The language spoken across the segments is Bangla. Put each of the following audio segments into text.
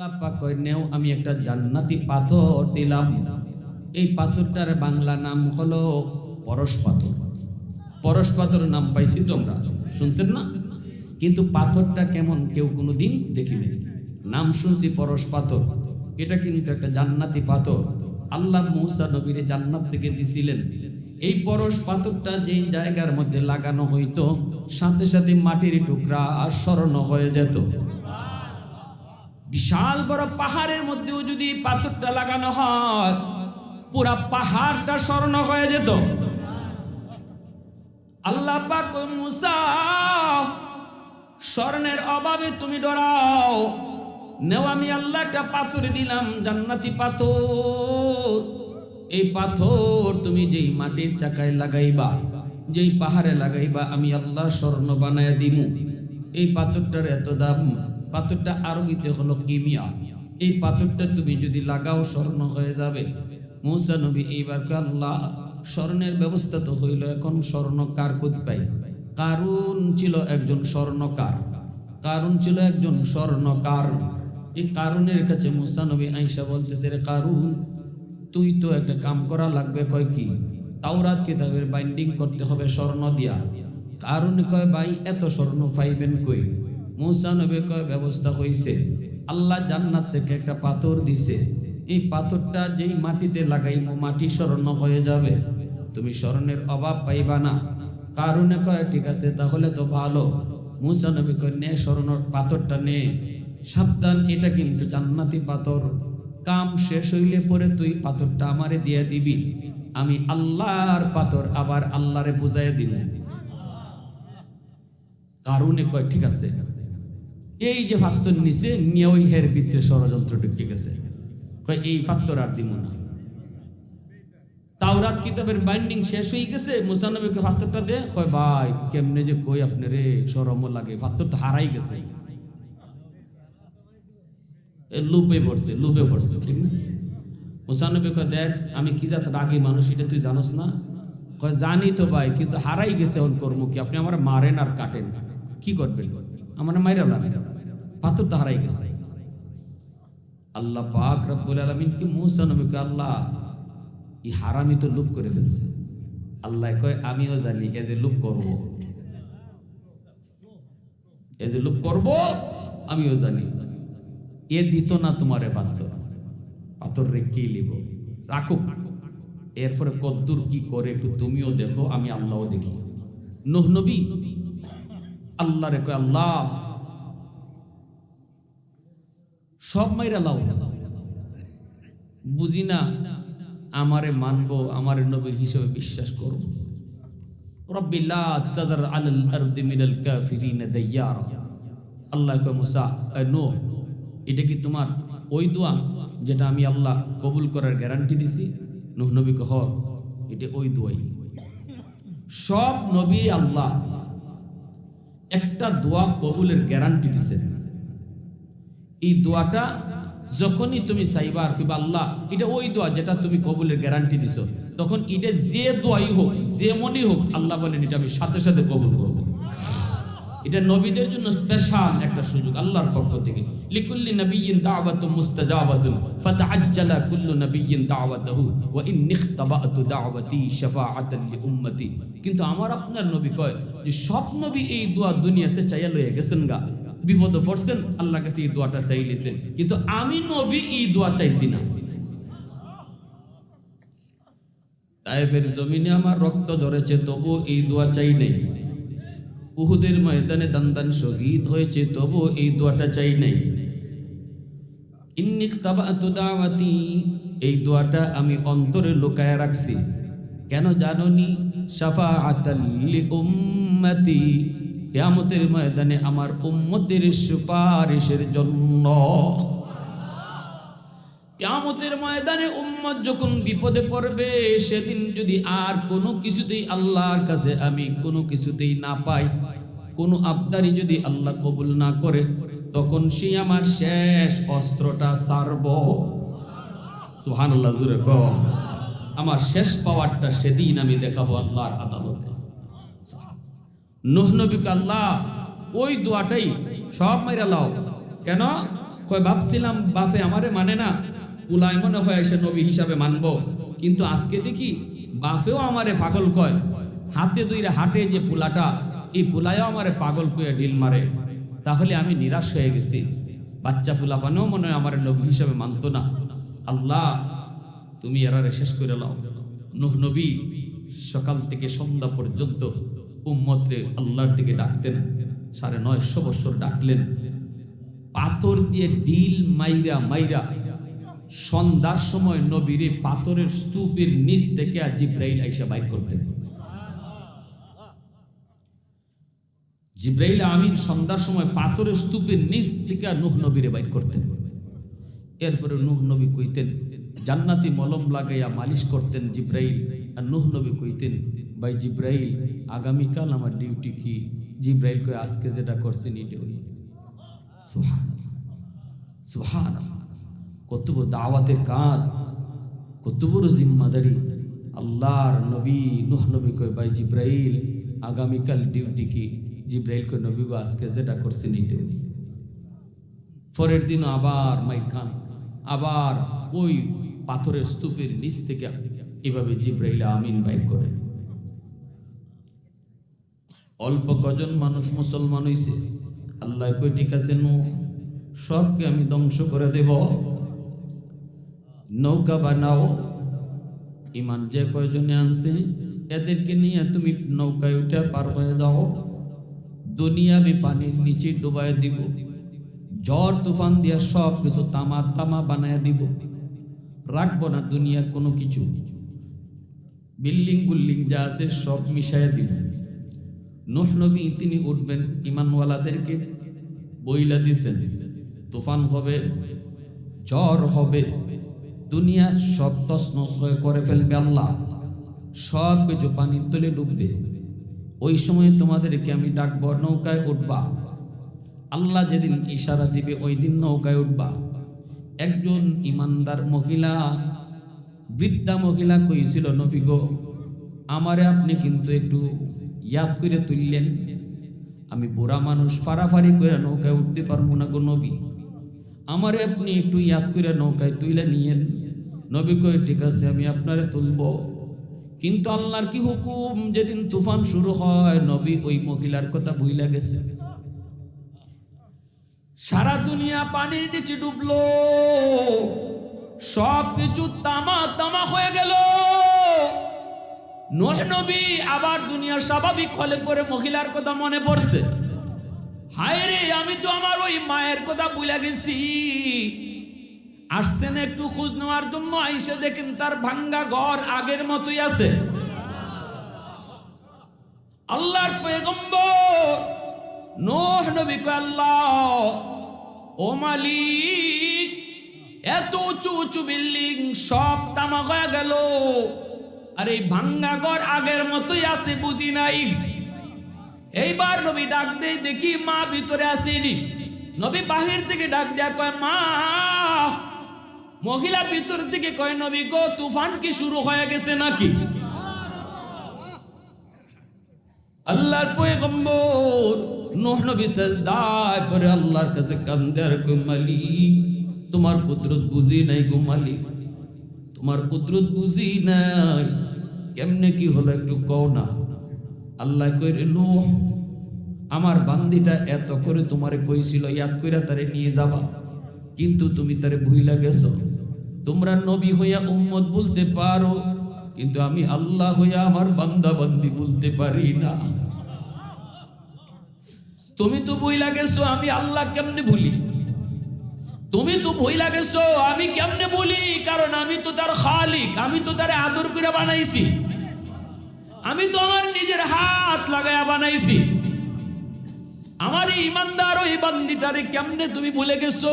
আল্লাহ পাক নেও, আমি একটা জান্নাতি পাথর দিলাম। এই পাথরটার বাংলা নাম হলো পরশ পাথর। পরশ পাথর নাম পাইছি তোমরা, শুনছেন না? কিন্তু পাথরটা কেমন কেউ কোনো কোনোদিন দেখিবে নাম শুনছি পরশ পাথর। এটা কিন্তু একটা জান্নাতি পাথর। আল্লাহ মৌসা নবীর জান্নাত থেকে দিছিলেন। এই পরশ পাথরটা যেই জায়গার মধ্যে লাগানো হইতো, সাথে সাথে মাটির টুকরা আর স্মরণ হয়ে যেত। বিশাল বড় পাহাড়ের মধ্যেও যদি পাথরটা লাগানো হয়, পুরা পাহাড়টা স্মরণ হয়ে যেত। আল্লাহ পাক মুসা স্বর্ণের অভাবে তুমি ডরাও। নেও আমি আল্লাহ একটা পাথর দিলাম, জান্নাতি পাথর। এই পাথর তুমি যেই মাটির চাকায় লাগাইবা, যেই পাহাড়ে লাগাইবা, আমি আল্লাহ স্বর্ণ বানায় দিমু। এই পাথরটার এত দাম? পাথরটা আরবিতে হলো কিমিয়া এই পাথরটা তুমি যদি লাগাও, স্বর্ণ হয়ে যাবে। মৌসা নবী এইবার আল্লাহ, স্বর্ণের ব্যবস্থা তো হইল এখন স্বর্ণ কার কোথ পাই কারুন ছিল একজন স্বর্ণকার। কারুন ছিল একজন স্বর্ণকার। এই কারণের কাছে মুসা নবী আইসা বলতেছে, রে কারুন, তুই তো একটা কাম করা লাগবে, কয় কি? তাওরাত কিতাবের বাইন্ডিং করতে হবে স্বর্ণ দিয়া। কারণ কয়, ভাই, এত স্বর্ণ পাইবেন কই? মুসা নবী কয় ব্যবস্থা হইছে। আল্লাহ জান্নাত থেকে একটা পাথর দিছে। এই পাথরটা যেই মাটিতে লাগাইবো, মাটি স্বর্ণ হয়ে যাবে। তুমি স্বর্ণের অভাব পাইবা না। কারণে কয়, ঠিক আছে, তাহলে তো ভালো। মুসা নবী কয়, নে স্বর্ণ পাথরটা নে। সাবধান, এটা কিন্তু জান্নাতি পাথর। কাম শেষ হইলে পরে তুই পাথরটা আমারে দিয়ে দিবি। আমি আল্লাহর পাথর আবার আল্লাহরে বুঝাই দিব। কারণে কয়, ঠিক আছে এই যে ফাত্তর নিচে নিয়ে ওই হের ভিতরে ষড়যন্ত্র ঢুকে গেছে। এই ফাত্তর আর দিব না। তাওরাত কিতাবের বাইন্ডিং শেষ হয়ে গেছে মুসানবীকে ফাত্তরটা দে। কয়, ভাই, কেমনে যে কই আপনি রে সরম লাগে, ফাত্তর তো হারাই গেছে। লুপে পড়ছে লুপে পড়ছে, ঠিক না? মুসানবী কয়, দেখ, আমি কি জাত রাগী মানুষ, এটা তুই জানোস না? কয়, জানি তো ভাই, কিন্তু হারাই গেছে ওর কর্ম কি? আপনি আমার মারেন আর কাটেন। কি করবেন? আমার মাইরা না পাথর তো হারাই গেছে। আল্লাহ পাক রব্বুল আলমিন কি মুসা নবীকে আল্লাহ এই হারামি তো লুপ করে ফেলছে। আল্লাহ কয়, আমিও জানি এ যে লুপ করব। এ যে লুপ করব, আমিও জানি। এ দিত না তোমারে পাথর। পাথর রেখেই লিব? রাখো। এরপরে কদ্দুর কি করে একটু তুমিও দেখো, আমি আল্লাহও দেখি। নোহ নবী আল্লাহ রে কয়, আল্লাহ সব মাইরা লাও। বুঝি না আমারে মানবো, আমারে নবী হিসেবে বিশ্বাস করব। রব্বি লা তাদার আলাল আরদি মিনাল কাফিরিন দাইয়ারা। আল্লাহ কয় মুসা নূহ এটা কি তোমার ওই দোয়া যেটা আমি আল্লাহ কবুল করার গ্যারান্টি দিছি? নূহ নবী কহ এটা ওই দোয়াই। সব নবী আল্লাহ একটা দোয়া কবুলের গ্যারান্টি দিছেন। এই দোয়াটা যখনই তুমি চাইবা আর কইবা আল্লাহ, এটা ওই দোয়া যেটা তুমি কবুলের গ্যারান্টি দিছো, তখন এটা যে দোয়াই হোক, যে মনই হোক, আল্লাহ বলেন এটা আমি সাথে সাথে কবুল করব। এটা নবীদের জন্য স্পেশাল একটা সুযোগ, আল্লাহর পক্ষ থেকে। লিকুল্লি নবিয়্যিন দাওয়াতুম মুস্তাজাবাতুন, ফাতাআজ্জালা কুল্লু নবিয়্যিন দাওয়াতাহু, ওয়া ইন্নী ইখতাবাতু দাওয়াতি শাফাআতান লি উম্মতি কিন্তু আমার আপনার নবী কয় যে, সব নবী এই দোয়া দুনিয়াতে চাইয়া লয়ে গেছেন গা। বিপদে পড়ছেন আল্লাহ কাছে এই দোয়াটা চাইলেছেন কিন্তু আমি নবী এই দোয়া চাইছি না। তাইফের জমিনে আমার রক্ত ঝরেছে তবু এই দোয়া চাই নেই। উহুদের ময়দানে দান্দান শহীদ হয়েছে এই দোয়াটা চাই এই দোয়াটা আমি অন্তরে লুকায় রাখছি। কেন জাননি? শাফাআতাল লি উম্মতি। কিয়ামতের ময়দানে আমার উম্মতের সুপারিশের জন্য। কিয়ামতের ময়দানে উম্মত যখন বিপদে পড়বে, সেদিন যদি আর কোনো কিছুতেই আল্লাহর কাছে আমি কোনো কিছুতেই না পাই, কোনো আবদারি যদি আল্লাহ কবুল না করে, তখন সে আমার শেষ অস্ত্রটা সারব কম আমার শেষ পাওয়ারটা সেদিন আমি দেখাবো আল্লাহর আদালতে। নুহ নবীকে আল্লাহ ওই দোয়াটাই সব মাইরা লাও। কেন? কয়, ভাবছিলাম বাপে আমারে মানে না, পুলায় মনে হয় এসে নবী হিসাবে মানব। কিন্তু আজকে দেখি বাপেও আমারে পাগল কয়। হাতে দুইরে হাটে যে পুলাটা, এই পুলায়ও আমারে পাগল কয়ে ঢিল মারে। তাহলে আমি নিরাশ হয়ে গেছি। বাচ্চা ফুলাফানেও মনে হয় আমার নবী হিসাবে মানতো না। আল্লাহ, তুমি এরারে শেষ করে লাও। নুহ নবী সকাল থেকে সন্ধ্যা পর্যন্ত উম্মতরে আল্লাহর দিকে ডাকতেন। সাড়ে নয়শো বছর ডাকলেন। পাথর দিয়ে ডিল মাইরা মাইরা সন্ধ্যার সময় নবীরে পাথরের স্তূপের নিচ থেকে জিব্রাইল আইসা বাইর করতেন। জিব্রাইল আমিন সন্ধ্যার সময় পাথরের স্তূপের নিচ থেকে নুহ নবীরে বাইর করতেন। এরপরে নুহ নবী কইতেন, জান্নাতি মলম লাগাইয়া মালিশ করতেন জিব্রাইল। আর নুহ নবী কইতেন ভাই জিব্রাইল, আগামীকাল আমার ডিউটি কি? জিব্রাইল কই আজকে যেটা করছেন এটাই সুহান সুহান কত বড় দাওয়াতের কাজ, কত বড় জিম্মাদারি। আল্লাহর নবী, নুহ নবী কই ভাই জিব্রাইল, আগামীকাল ডিউটি কি? জিব্রাইল কই নবী গো, আজকে যেটা করছেন এটাই পরের দিন আবার মাইর খান, আবার ওই পাথরের স্তূপের নিচ থেকে এভাবে জিব্রাইল আমিন বাইর করে। অল্প কজন মানুষ মুসলমান হইছে? আল্লাহ কই ঠিক আছে নু সবকে আমি ধ্বংস করে দেব। নৌকা বানাও, ইমান যে কয়জনে আনছে, এদেরকে নিয়ে তুমি নৌকায় উঠে পার হয়ে যাও। দুনিয়াবি পানির নিচে ডুবাই দিব। ঝড়, তুফান দিয়া সব কিছু তামা তামা বানায় দিব। রাখব না দুনিয়ার কোনো কিছু। বিল্ডিং বুল্ডিং যা আছে সব মিশাইয়া দিব। নুহ নবী তিনি উঠবেন, ইমানওয়ালাদেরকে বইলা দিছেন। তুফান হবে, ঝড় হবে, দুনিয়া সব তসনস করে ফেলবে আল্লাহ। সব কিছু পানির তলে ডুববে। ওই সময় তোমাদেরকে আমি ডাকবো, নৌকায় উঠবা। আল্লাহ যেদিন ইশারা দিবে, ওই দিন নৌকায় উঠবা। একজন ইমানদার মহিলা, বৃদ্ধা মহিলা কইছিল, নবী গো, আমারে আপনি কিন্তু একটু ইয়াদ করে তুললেন, আমি বুড়া মানুষ, ফাড়াফাড়ি করে নৌকায় উঠতে পারব না গো নবী। আমারে আপনি একটু ইয়াদ করে নৌকায় তুইলে নিয়েন। নবী কই ঠিক আছে, আমি আপনারে তুলবো। কিন্তু আল্লাহর কি হুকুম? যেদিন তুফান শুরু হয়, নবী ওই মহিলার কথা ভুইলা গেছে। সারা দুনিয়া পানির নিচে ডুবলো। সব কিছু তামা তামা হয়ে গেল। নবী আবার দুনিয়ার স্বাভাবিক হলে পরে মহিলার কথা মনে পড়ছে। হায় রে, আমি তো আমার ওই মায়ের কথা বুঝলা গেছি। আসছেন একটু খোঁজ নেওয়ার জন্য, আইসে দেখেন তার ভাঙ্গা ঘর আগের মতোই আছে। আল্লাহর পেগম্বর নোহ নবী আল্লাহ, ও মালিক, এত উঁচু উঁচু বিল্ডিং সব তামা হয়ে গেল। আর এই ভাঙ্গা ঘর আগের মতোই আছে, বুঝি নাই? এইবার নবী ডাক দেই, দেখি মা ভিতরে আসেনি। নবী বাহির থেকে ডাক দেয়া কয়, মা! মহিলা ভিতর থেকে কয়, নবী গো, তুফান কি শুরু হয়ে গেছে নাকি? আল্লাহর পয়গম্বর নূহ নবী সাজদায় পরে আল্লাহর কাছে কান্দে আর কই মালিক, তোমার কুদরত বুঝি নাই গো মালিক, তোমার কুদরত বুঝি নাই। কেমনে কি হলো একটু কও না? আল্লাহ কইরে, নূহ, আমার বান্দিটা এত করে তোমারে কইছিল, ইয়াদ কইরা তারে নিয়ে যাবা। কিন্তু তুমি তারে ভুইলা গেছো। তোমরা নবী হইয়া উম্মত বলতে পারো, কিন্তু আমি আল্লাহ হইয়া আমার বান্দা বান্দি বলতে পারি না। তুমি তো বইলা গেছো, আমি আল্লাহ কেমনে বলি তুমি তো বইলা গেছো, আমি কেমনে বলি কারণ আমি তো তার খালিক, আমি তো তারে আদর করে বানাইছি। আমি তো আমার নিজের হাত লাগায়া বানাইছি। আমার ইমানদার ওই বান্দিটারে কেমনে তুমি ভুলে গেছো?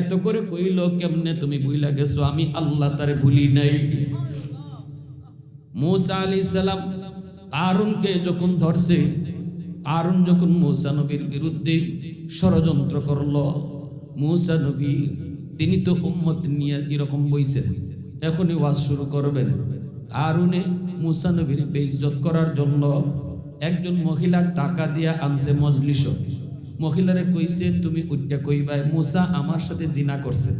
এত করে কইল, কেমনে তুমি ভুলে গেছো? আমি আল্লাহ তারে ভুলি নাই। মুসা আলী সালাম কারুনকে যখন ধরছে, কারুন যখন মুসা নবীর বিরুদ্ধে ষড়যন্ত্র করল মুসা নবী, তিনি তো উম্মত নিয়ে এরকম বইছেন। এখনই ওয়াজ শুরু করবেন। কারুনে মুসা নবীর বেইজ্জত করার জন্য একজন মহিলার টাকা দিয়া আনছে মজলিস। মহিলারে কইছে, তুমি উঠটা কইবাই, মুসা আমার সাথে জিনা করছে।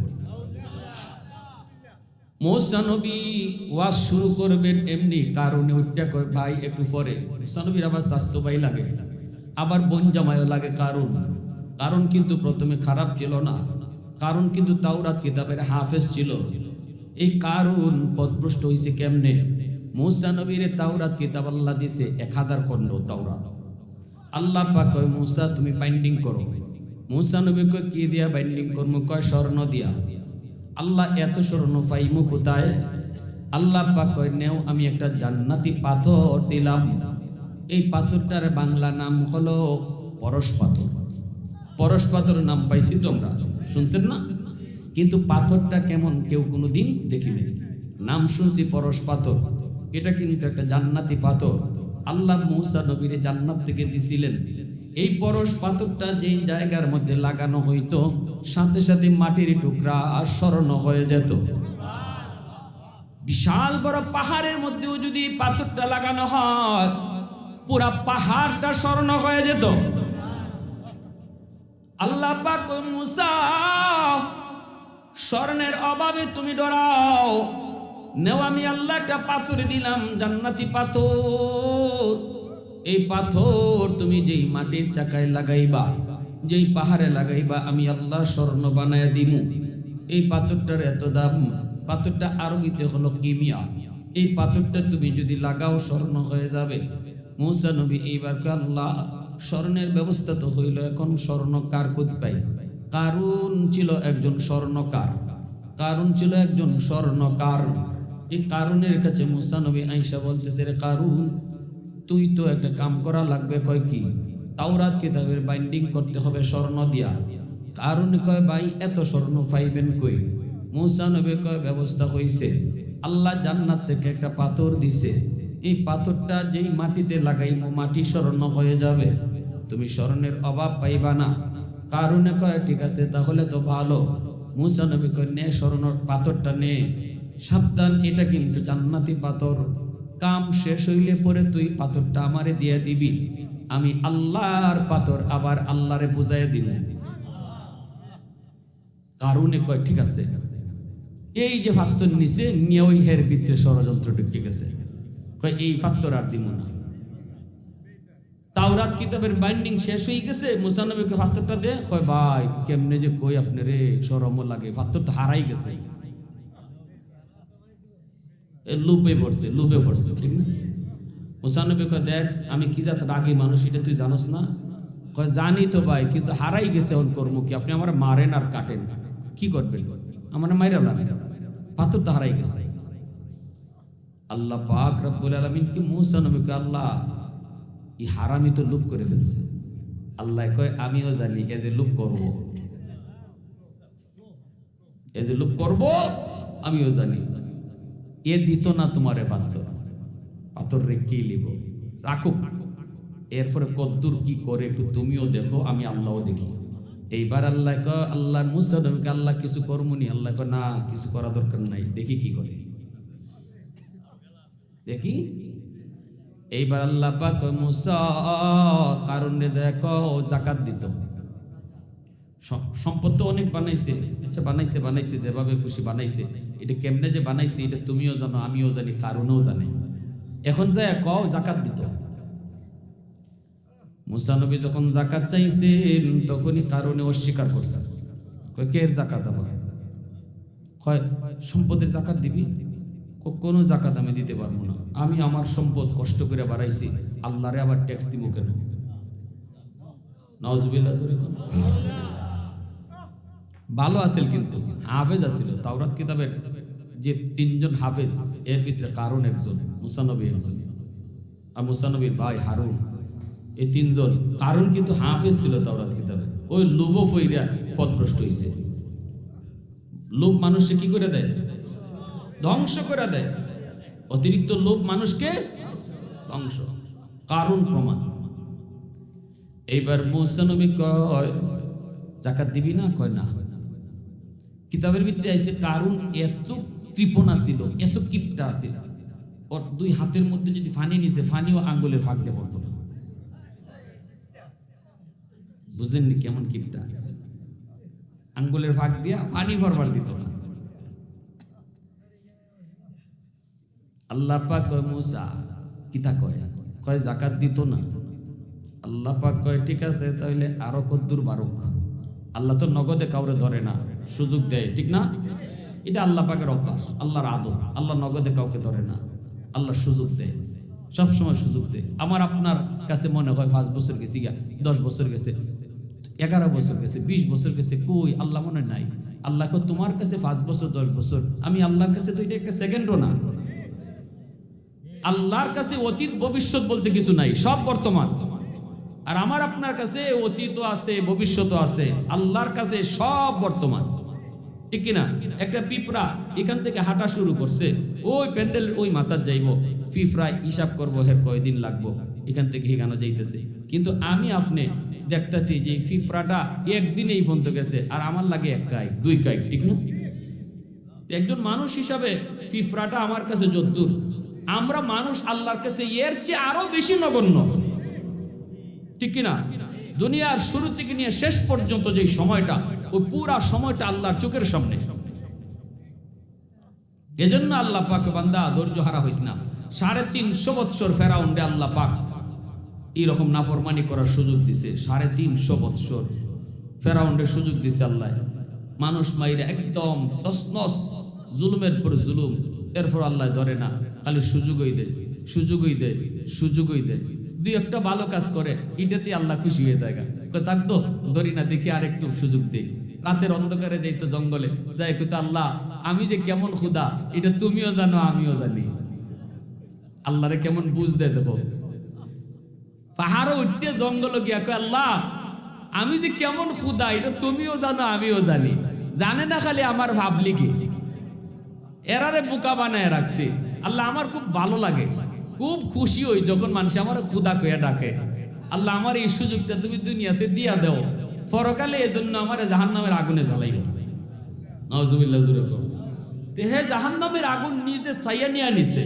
মৌসা ওয়াজ শুরু করবেন এমনি, কারণে উঠটা কয়, ভাই, একটু পরে। মৌসা আবার স্বাস্থ্য ভাই লাগে। আবার বন জামাইও লাগে কারণ। কারণ কিন্তু প্রথমে খারাপ ছিল না। কারণ কিন্তু তাওরাত কিতাবের হাফেজ ছিল। এই কারণ পদভ্রষ্ট হয়েছে কেমনে? মৌসা নবীর তাওরাত কিতাব আল্লাহ দিছে এক হাজার খণ্ড তাওরাত। আল্লাহ পাক কয়, মৌসা, তুমি বাইন্ডিং করো। মৌসা নবী কয়, কি দিয়া বাইন্ডিং করব কয়, স্বর্ণ দিয়া। আল্লাহ, এত স্বর্ণ পাইমু কোথায়? আল্লাহ পাক কয়, নেও, আমি একটা জান্নাতি পাথর দিলাম। এই পাথরটার বাংলা নাম হলো পরশ পাথর। পরশ পাথর নাম পাইছি তোমরা। শুনছেন না? কিন্তু পাথরটা কেমন কেউ কোনো কোনোদিন দেখিবে নাম শুনছি পরশ পাথর এটা কিন্তু একটা জান্নাতি পাথর। আল্লাহ মৌসা নবীরে জান্নাত থেকে দিছিলেন। এই পরশ পাথরটা যেই জায়গার মধ্যে লাগানো হইতো, সাথে সাথে মাটির টুকরা আর স্মরণ হয়ে যেত। বিশাল বড় পাহাড়ের মধ্যেও যদি পাথরটা লাগানো হয়, পুরা পাহাড়টা স্মরণ হয়ে যেত। আল্লাহ পাক মুসা স্বর্ণের অভাবে তুমি ডরাও। নেও আমি আল্লাহ একটা পাথর দিলাম, জান্নাতি পাথর। এই পাথর তুমি যেই মাটির চাকায় লাগাইবা, যেই পাহাড়ে লাগাইবা, আমি আল্লাহ স্বর্ণ বানায় দিমু। এই পাথরটার এত দাম, পাথরটা আরবিতে হলো কিমিয়া। এই পাথরটা তুমি যদি লাগাও, স্বর্ণ হয়ে যাবে। মৌসা নবী এইবার আল্লাহ স্বর্ণের ব্যবস্থা তো হইল এখন স্বর্ণ কার পাই কারণ ছিল একজন স্বর্ণকার কারণ ছিল একজন স্বর্ণকার এই কারণের কাছে মুসা নবী আইসা বলতেছে, রে কারুন, তুই তো একটা কাম করা লাগবে, কয় কি? তাওরাত কিতাবের বাইন্ডিং করতে হবে, স্বর্ণ দিয়া। কারণ কয়, ভাই, এত স্বর্ণ পাইবেন কই? মুসা নবী কয়, ব্যবস্থা হইছে। আল্লাহ জান্নাত থেকে একটা পাথর দিছে। এই পাথরটা যেই মাটিতে লাগাইবো মাটি স্বর্ণ হয়ে যাবে। তুমি স্মরণের অভাব পাইবা না। কারণে কয়, ঠিক আছে, তাহলে তো ভালো। মুসা নবী কয়, নে স্মরণ পাথরটা নে। সাবধান, এটা কিন্তু জান্নাতি পাথর। কাম শেষ হইলে পরে তুই পাথরটা আমারে দিয়ে দিবি। আমি আল্লাহর পাথর আবার আল্লাহরে বুঝাই দিব। কারণে কয়, ঠিক আছে, এই যে ফাত্তর নিচে নিয়ে ওই হের ভিতরে ষড়যন্ত্র ঢুকে গেছে। কয়, এই ফাত্তর আর দিব না। তাওরাত কিতাবের বাইন্ডিং শেষ হয়ে গেছে মুসানবীকে ফাত্তরটা দে। কয়, ভাই, কেমনে যে কই আপনি রে? সরম লাগে ফাত্তর তো হারাই গেছে। লুপে পড়ছে লুপে পড়ছে, ঠিক না? মুসানবী কয়, দেখ, আমি কি রাগি মানুষ এটা তুই জানোস না? কয়, জানি তো ভাই, কিন্তু হারাই গেছে ওর কর্ম কি? আপনি আমার মারেন আর কাটেন। কি করবেন? আমার মাইরা পাথর তো হারাই গেছে। আল্লাহ পাক রব্বুল আলমিন কি মুসা আল্লাহ এই হারামি তো লুপ করে ফেলছে। আল্লাহ কয়, আমিও জানি এ যে লুপ করব। এ যে লুপ করব, আমিও জানি। এ দিত না তোমারে পাথর। পাথর রেখেই লিব? রাখুক। এরপরে কদ্দুর কি করে একটু তুমিও দেখো, আমি আল্লাহও দেখি। এইবার আল্লাহ ক আল্লাহ মুসা আল্লাহ কিছু করমুনি আল্লাহ ক না, কিছু করা দরকার নাই। দেখি কি করে? দেখি? এইবার আল্লাহ পাক মুসা, কারণে দেখো জাকাত দিত। সম্পদ তো অনেক বানাইছে। আচ্ছা বানাইছে বানাইছে, যেভাবে খুশি বানাইছে। এটা কেমনে যে বানাইছে, এটা তুমিও জানো, আমিও জানি, কারণেও জানে। এখন যায় কও, জাকাত দিত। মুসানবী যখন জাকাত চাইছেন, তখনই কারণে অস্বীকার করছে কয়, কে জাকাত আবার? কয়, সম্পদের জাকাত দিবি? কোনো জাকাত আমি দিতে পারব না। আমি আমার সম্পদ কষ্ট করে বাড়াইছি। আল্লাহরে আবার ট্যাক্স দিব কেন? ভালো আছিল কিন্তু, হাফেজ আছিল। তাওরাত কিতাবের যে তিনজন হাফেজ, এর ভিতরে কারণ একজন, মুসানবী একজন। আর মুসানবীর ভাই হারুন। এই তিনজন, কারণ কিন্তু হাফেজ ছিল তাওরাত কিতাবে ওই লোভ ফইরা পথভ্রষ্ট হয়েছে লোভ মানুষকে কি করে দেয়? ধ্বংস করে দেয়। অতিরিক্ত লোভ মানুষকে ধ্বংস। কারণ প্রমাণ। এইবার মুসানবী কয়, জাকাত দিবি না? কয়, না। কিতাবের ভিতরে আইছে, কারণ এত কৃপণা ছিল, এত কিপটা ছিল। ওর দুই হাতের মধ্যে যদি ফানি নিছে, ফানিও আঙ্গুলের ফাঁক দিয়ে পড়তো না। বুঝেননি কেমন কিপটা? আঙ্গুলের ফাঁক দিয়া পানি ভরবার দিত না। আল্লাহ পাক কয়, মুসা কিতা কয়? কয়, জাকাত দিত না। আল্লাহ পাক কয়, ঠিক আছে তাহলে আরও কদ্দুর বারুক। আল্লাহ তো নগদে কাউরে ধরে না, সুযোগ দেয়, ঠিক না? এটা আল্লাহ পাকের অভ্যাস, আল্লাহর আদর। আল্লাহ নগদে কাউকে ধরে না, আল্লাহ সুযোগ দেয়, সবসময় সুযোগ দেয়। আমার আপনার কাছে মনে হয় পাঁচ বছর গেছি গা, দশ বছর গেছে, এগারো বছর গেছে, বিশ বছর গেছে, কই? আল্লাহ মনে নাই। আল্লাহকে তোমার কাছে পাঁচ বছর, দশ বছর, আমি আল্লাহর কাছে তো এটা একটা সেকেন্ডও না। আল্লাহর কাছে অতীত, ভবিষ্যৎ বলতে কিছু নাই, সব বর্তমান। আর আমার আপনার কাছে অতীতও আছে, ভবিষ্যৎও আছে, আল্লাহর কাছে সব বর্তমান। ঠিক কিনা? একটা পিঁপড়া এখান থেকে হাঁটা শুরু করছে, ওই প্যান্ডেল, ওই মাথার যাইব পিঁপড়ায় হিসাব করব, হের কয়দিন লাগবো, এখান থেকে এখানে যাইতেছে। কিন্তু আমি আপনি দেখতেছি যে পিঁপড়াটা একদিনেই পর্যন্ত গেছে, আর আমার লাগে এক কাইক দুই কাইক ঠিক না? একজন মানুষ হিসাবে পিঁপড়াটা আমার কাছে যদ্দুর। আমরা মানুষ আল্লাহর কাছে এর চেয়ে আরও বেশি নগণ্য। ঠিক কিনা? দুনিয়ার শুরু থেকে নিয়ে শেষ পর্যন্ত যে সময়টা, ওই পুরা সময়টা আল্লাহর চোখের সামনে। এজন্য আল্লাহ পাক বান্দা ধৈর্য হারা হইস না। সাড়ে তিনশো বৎসর ফেরাউন্ডে আল্লাহ পাক এইরকম নাফরমানি করার সুযোগ দিছে। সাড়ে তিনশো বৎসর ফেরাউন্ডের সুযোগ দিছে আল্লাহ। মানুষ মাইরে একদম তসনস জুলুমের পর জুলুম, এরপর আল্লাহ ধরে না। খালি সুযোগই দেয় সুযোগই দেয় সুযোগই দেয় দুই একটা ভালো কাজ করে এটাতে আল্লাহ খুশি হয়ে যায় থাক তো, ধরি না, দেখি আর একটু সুযোগ দিই রাতের অন্ধকারে যাই তো জঙ্গলে, যাই কিন্তু আল্লাহ, আমি যে কেমন খুদা, এটা তুমিও জানো, আমিও জানি। আল্লাহরে কেমন বুঝ দেখো। পাহাড়ে উঠতে জঙ্গল গিয়া কয়, আল্লাহ, আমি যে কেমন খুদা, এটা তুমিও জানো, আমিও জানি। জানে না খালি আমার ভাবলি কি এরারে বোকা বানায় রাখছি। আল্লাহ আমার খুব ভালো লাগে। খুব খুশি হই যখন মানুষ আমার খুদা কইয়া ডাকে। আল্লাহ আমার এই সুযোগটা তুমি দুনিয়াতে দিয়া দাও। পরকালে এই জন্য আমার জাহান নামের আগুনে জ্বালাইব নজুবিল্লাহ হে জাহান নামের আগুন নিজে সাইয়া নিয়ে নিছে,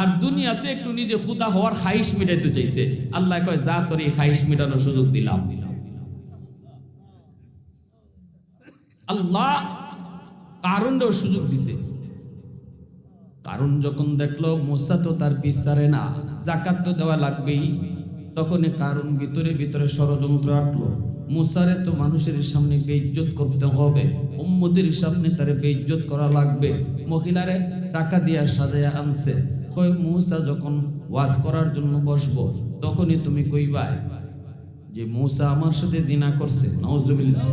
আর দুনিয়াতে একটু নিজে খুদা হওয়ার খাইশ মিটাইতে চাইছে। আল্লাহ কয়, যা তোর এই খাইশ মিটানোর সুযোগ দিলাম। আল্লাহ কারণটাও সুযোগ দিছে। কারণ যখন দেখল মোসা তো তার পিসারে না জাকাত তো দেওয়া লাগবেই। তখন কারণ ভিতরে ভিতরে ষড়যন্ত্র আটলো। মুসারে তো মানুষের সামনে বেইজ্জত করতে হবে উম্মদের সামনে তারে বেইজ্জত করা লাগবে। মহিলারে টাকা দিয়া সাজায়া আনছে। কই মুসা, যখন ওয়াজ করার জন্য বসবো, তখনই তুমি কইবাই যে মুসা আমার সাথে জিনা করছে নওজুবিল্লাহ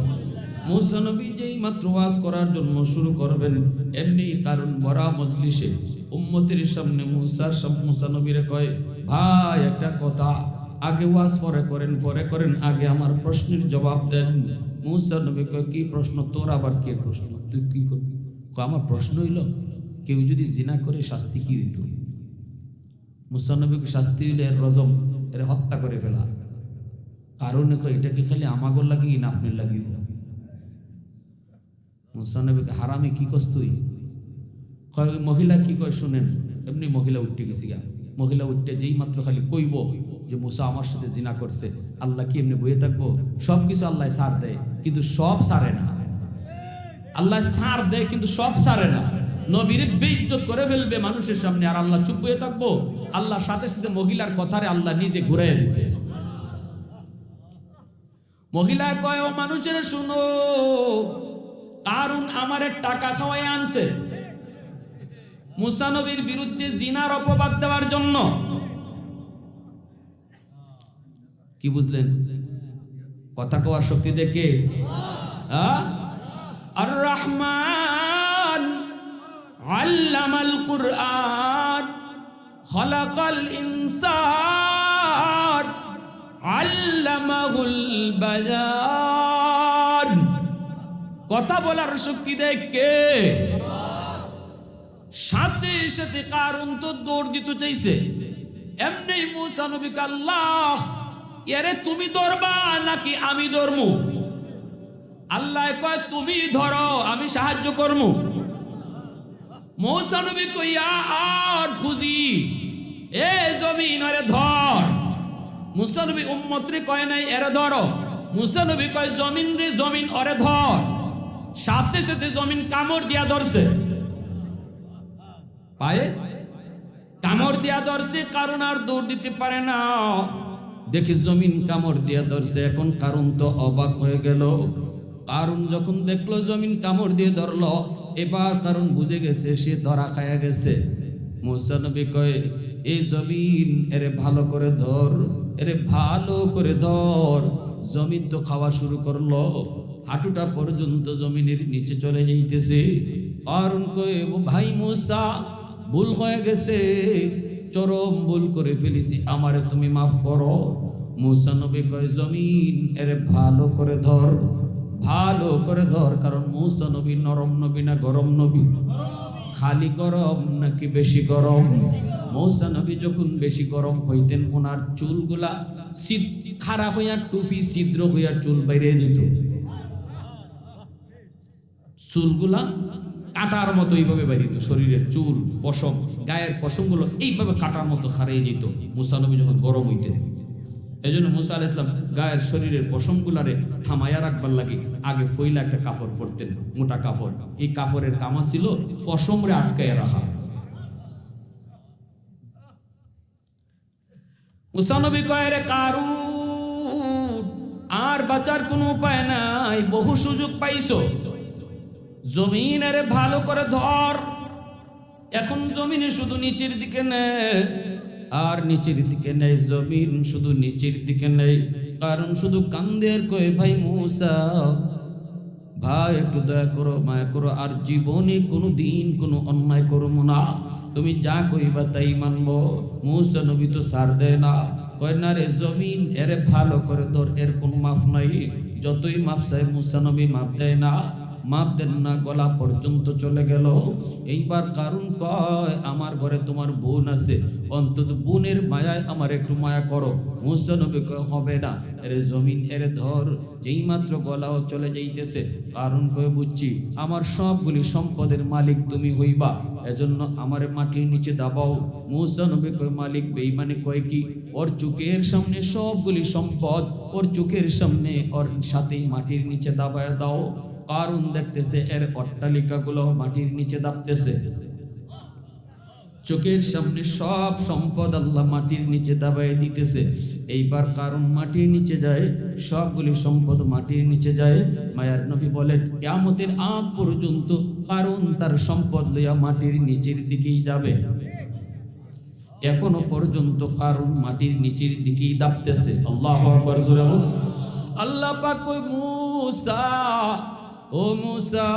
মুসা নবী যেই মাত্র ওয়াজ করার জন্য শুরু করবেন, এমনি কারণ বড়া মজলিসে উম্মতের সামনে মুসার মুসা নবীরে কয়, ভাই, একটা কথা। আগে ওয়াজ পরে করেন পরে করেন, আগে আমার প্রশ্নের জবাব দেন। মুসা নবী কয়, কি প্রশ্ন? তোর আবার কে প্রশ্ন? তুই কি করবি? আমার প্রশ্ন হইল, কেউ যদি জিনা করে শাস্তি কি দিত? মুসানবীকে শাস্তি হইলে এর রজম, এর হত্যা করে ফেলা। কারণ এটা কি খালি আমাগর লাগি না আপনার মুসানবীকে হারামে কি কস তুই? কয়, মহিলা কি কয় শুনেন? এমনি মহিলা উঠতে গেছি গা। মহিলা উঠতে যেই মাত্র খালি কইব যে মুসা আমার সাথে জিনা করছে। আল্লাহ কি এমনি বয়ে থাকব? সব কিছু আল্লাহ সার দেয়, কিন্তু সব সারে না। আল্লাহ সার দেয়, কিন্তু সব সারে না। নবীর বেইজ্জত করে ফেলবে মানুষের সামনে, আর আল্লাহ চুপ হয়ে থাকব? আল্লাহ সাথে সাথে মহিলার কথারে আল্লাহ নিজে ঘুরাইয়া দিছে। মহিলা কয়, ও মানুষের, শুনো কারণ আমারে টাকা খাওয়াই আনছে। মুসানবীর বিরুদ্ধে জিনার অপবাদ দেওয়ার জন্য। কি বুঝলেন? কথা কওয়ার শক্তি দেখে আর রহমান আল্লামাল কুরআন, খলাকাল ইনসান, আল্লামাহুল বায়ান কথা বলার শক্তি দেয় কে? সাথে সাথে কারণ তো দৌড় দিতে চাইছে। এমনি মুসা আল্লাহ, এরে তুমি ধরবা নাকি আমি ধরমু? আল্লাহ কয়, তুমি ধরো, আমি সাহায্য করমু। মৌসা কইয়া, আর খুদি এ জমিন আরে ধর। মুসা নবী উম্মতরে কয় নাই, এরে ধরো। মুসা নবী কয়, জমিন রে, জমিন অরে ধর। সাথে সাথে জমিন কামড় দিয়া ধরছে। পায়ে? কামড় দিয়া ধরছে, কারণ আর দৌড় দিতে পারে না। দেখি জমিন কামড় দিয়া ধরছে, এখন কারণ তো অবাক হয়ে গেল। কারণ যখন দেখল জমিন কামড় দিয়ে ধরলো, এবার কারণ বুঝে গেছে, সে ধরা খায়া গেছে। মুসানবী কয় এই জমিন, এরে ভালো করে ধর, এরে ভালো করে ধর। জমিন তো খাওয়া শুরু করল। হাঁটুটা পর্যন্ত জমিনের নিচে চলে যাইতেছে। কারণ কয়ে, "ও ভাই মুসা, ভুল হয়ে গেছে। চরম ভুল করে ফেলেছি। আমারে তুমি মাফ করো। মুসা নবী কয়, জমিন এরে ভালো করে ধর। ভালো করে ধর, কারণ মুসা নবী নরম নবী না গরম নবী? খালি গরম নাকি বেশি গরম? মৌসা নবী যখন বেশি গরম হইতেন, ওনার চুলগুলা খারাপ হইয়া টুপি, ছিদ্র হইয়া চুল বাইরে দিত চুলগুলা কাটার মতো এইভাবে বেরিত শরীরের চুল, পশম, গায়ের পশমগুলো এইভাবে কাটার মতো হারিয়ে যেত মুসানবী যখন গরম হইতেন এই জন্য মুসা আল ইসলাম গায়ের শরীরের পশমগুলারে থামাইয়া রাখবার লাগে। আগে ফইলা একটা কাপড় পরতেন, মোটা কাপড় এই কাপড়ের কামা ছিল পশমরে আটকাইয়া রাখা। মুসানবী কয়, রে কারু আর বাঁচার কোনো উপায় নাই। বহু সুযোগ পাইছো। জমিনের ভালো করে ধর। এখন জমিনে শুধু নিচের দিকে নেই, আর নিচের দিকে নেই, জমিন শুধু নিচের দিকে নেই। কারণ শুধু কান্দের কয়ে, ভাই মূসা, ভাই একটু দয়া করো, মায়া করো, আর জীবনে কোনো দিন কোনো অন্যায় করব না। তুমি যা কইবা তাই মানবো। মূসা নবী তো সার দেয় না। কয়, না রে, জমিন এরে ভালো করে ধর, এর কোনো মাফ নাই। যতই মাফ চাই মুসা নবী মাফ দেয় না। মাপ দেন না, গলা পর্যন্ত চলে গেল। এইবার কারণ কয়, আমার ঘরে তোমার বোন আছে। অন্তত বোনের মায়ায় আমার একটু মায়া করো। মুসনবী হবে না। এরে জমিন, এরে ধর। যেই মাত্র গলাও চলে যাইতেছে, কারণ কয়ে বুঝছি, আমার সবগুলি সম্পদের মালিক তুমি হইবা। এজন্য আমার মাটির নিচে দাবাও। মুসনবী কয়, মালিক বেইমানে কয় কি, ওর চোখের সামনে সবগুলি সম্পদ, ওর চোখের সামনে ওর সাথেই মাটির নিচে দাবায় দাও। কারণ দেখতেছে, এর অট্টালিকাগুলো মাটির নিচে দাবতেছে চোখের সামনে সব সম্পদ আল্লাহ মাটির নিচে দাবায় দিতেছে। এইবার কারণ মাটির নিচে যায়, সবগুলি সম্পদ মাটির নিচে যায়। মায়ার নবী বলেন কেমতের আগ পর্যন্ত কারণ তার সম্পদ লইয়া মাটির নিচের দিকেই যাবে। এখনও পর্যন্ত কারণ মাটির নিচের দিকেই দাবতেছে আল্লাহ। আল্লাহ পাক মুসা ও মুসা,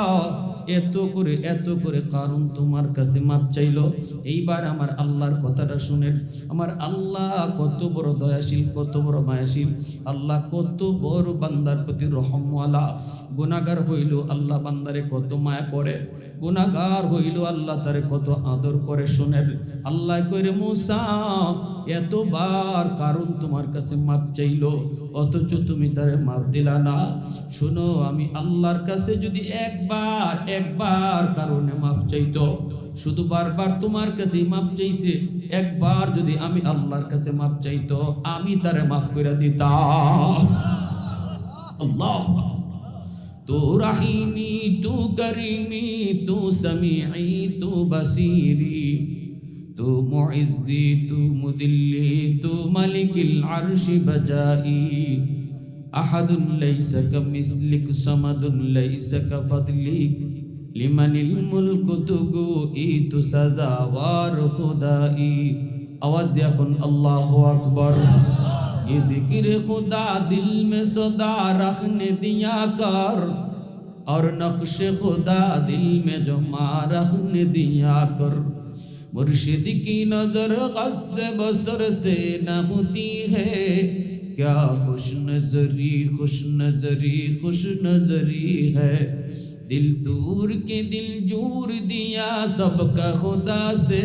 এত করে এত করে কারণ তোমার কাছে মাপ চাইলো। এইবার আমার আল্লাহর কথাটা শুনেন। আমার আল্লাহ কত বড় দয়াশীল, কত বড় মায়াশীল। আল্লাহ কত বড় বান্দার প্রতি রহমওয়ালা। গুনাগার হইল আল্লাহ বান্দারে কত মায়া করে। গুনাগার হইল আল্লাহ তারে কত আদর করে শোনেন। আল্লাহ কইরে, মুসা এতবার কারণ তোমার কাছে মাপ চাইল, অথচ তুমি তারে মাপ দিলা না। শোনো, আমি আল্লাহর কাছে যদি একবার একবার কারণে মাপ চাইত, শুধু বারবার তোমার কাছেই মাপ চাইছে, একবার যদি আমি আল্লাহর কাছে মাপ চাইত, আমি তারে মাফ করে দিতাম। তো রাহিমি, তু করিমি, তু সামি তু تو তু মুইজ্জি তু মুদিল্লি তু মালিকিল আরশি বাজাই আহাদুন লাইসা কামিসলিক সামাদুন লাইসা কাফাদলিক লিমানিল মুলকু তুগু ইতু সাদাওয়ার খুদাই আওয়াজ দিয়া কোন আল্লাহু আকবার। ই जिक्र खुदा दिल में सदा रखने दिया कर और नक्श खुदा दिल में जमा रखने दिया कर مرشد کی نظر غز بسر سے نہ ہوتی ہے۔ کیا خوش نظری خوش نظری خوش نظری ہے۔ دل دور کے دل جور دیا سب کا خدا سے۔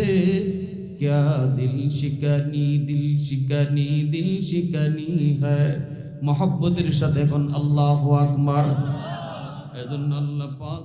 کیا دل شکنی دل شکنی دل شکنی ہے۔ محبت رشت اللہ اکبر۔ اللہ پاک۔